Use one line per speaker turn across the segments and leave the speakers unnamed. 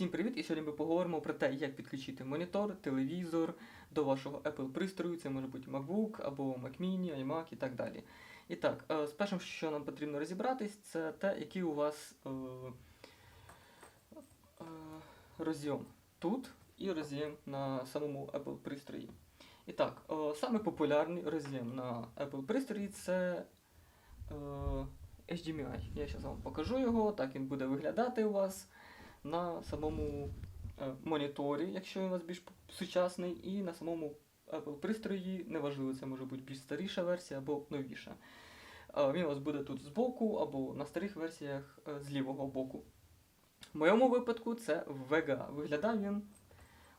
Всім привіт! І сьогодні ми поговоримо про те, як підключити монітор, телевізор до вашого Apple пристрою. Це може бути MacBook або Mac Mini, iMac і так далі. І так, е, з першим, що нам потрібно розібратись, це те, який у вас е, е, розйом тут і роз'єм на самому Apple пристрої. І так, е, саме популярний роз'єм на Apple пристрої це е, HDMI. Я зараз вам покажу його, так він буде виглядати у вас на самому е, моніторі, якщо він у вас більш сучасний, і на самому Apple пристрої, неважливо, це може бути більш старіша версія або новіша. Е, Він у вас буде тут збоку або на старих версіях е, з лівого боку. В моєму випадку це VGA. Виглядає він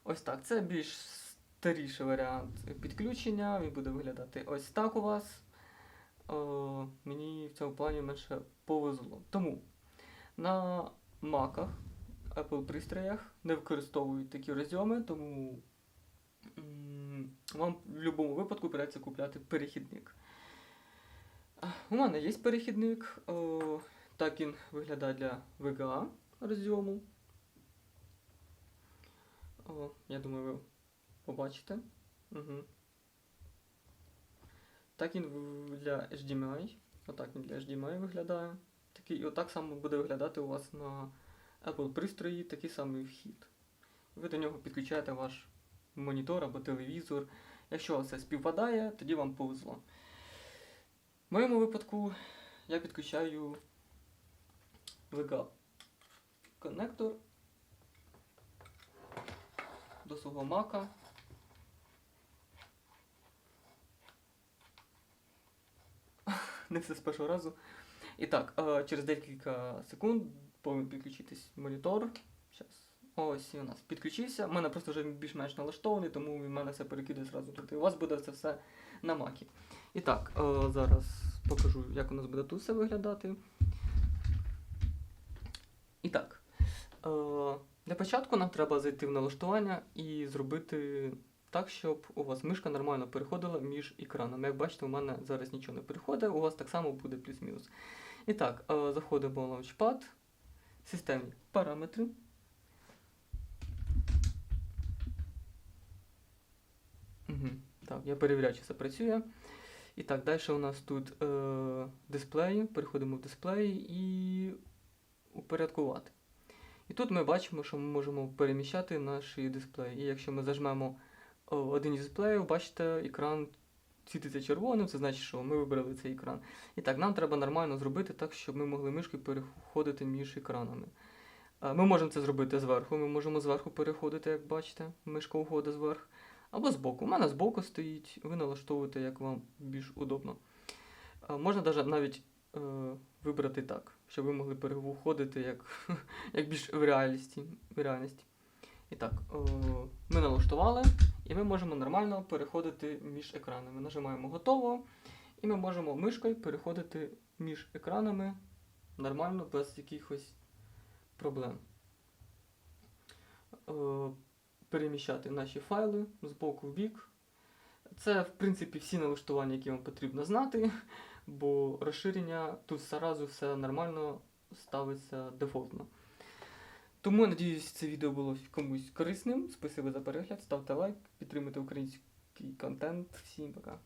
ось так. Це більш старіший варіант підключення. Він буде виглядати ось так у вас. Мені в цьому плані менше повезло. Тому на маках, Apple пристроях не використовують такі розйоми, тому вам в будь-якому випадку придеться купляти перехідник. У мене є перехідник, о, так він виглядає для VGA розйому. О, я думаю, ви побачите. Угу. Так він для HDMI. Отак він для HDMI виглядає. Такий, і отак само буде виглядати у вас на Apple пристрої такий самий вхід. Ви до нього підключаєте ваш монітор або телевізор. Якщо все співпадає, тоді вам повезло. В моєму випадку я підключаю VGA коннектор до свого мака. Не все з першого разу. І так, е, через декілька секунд повинен підключитись монітор. Щас. Ось він у нас підключився. У мене просто вже більш-менш налаштований, тому він мене все перекидає зразу тут. І у вас буде це все на макі. І так, е, зараз покажу, як у нас буде тут все виглядати. І так. Е, Для початку нам треба зайти в налаштування і зробити так, щоб у вас мишка нормально переходила між екранами. Як бачите, у мене зараз нічого не переходить, у вас так само буде плюс-мінус. І так, е, заходимо в Launchpad, системні параметри. Угу. Так, я перевіряю, чи це працює. І так, далі у нас тут е, дисплеї, переходимо в дисплеї і упорядкувати. І тут ми бачимо, що ми можемо переміщати наші дисплеї. І якщо ми зажмемо один із дисплеїв, бачите, екран світиться червоним, це значить, що ми вибрали цей екран. І так, нам треба нормально зробити так, щоб ми могли мишкою переходити між екранами. Е, Ми можемо це зробити зверху, ми можемо зверху переходити, як бачите, мишка уходить зверху. Або збоку. У мене збоку стоїть, ви налаштовуєте, як вам більш удобно. Е, Можна навіть е, вибрати так, щоб ви могли переходити як, як більш в реальності. В реальності. І так, е, ми налаштували, і ми можемо нормально переходити між екранами. Нажимаємо готово, і ми можемо мишкою переходити між екранами нормально, без якихось проблем. Е, Переміщати наші файли з боку в бік. Це, в принципі, всі налаштування, які вам потрібно знати, бо розширення тут зразу все нормально ставиться дефолтно. Тому, надіюсь, це відео було комусь корисним. Спасибо за перегляд, ставте лайк, підтримуйте український контент. Всім пока.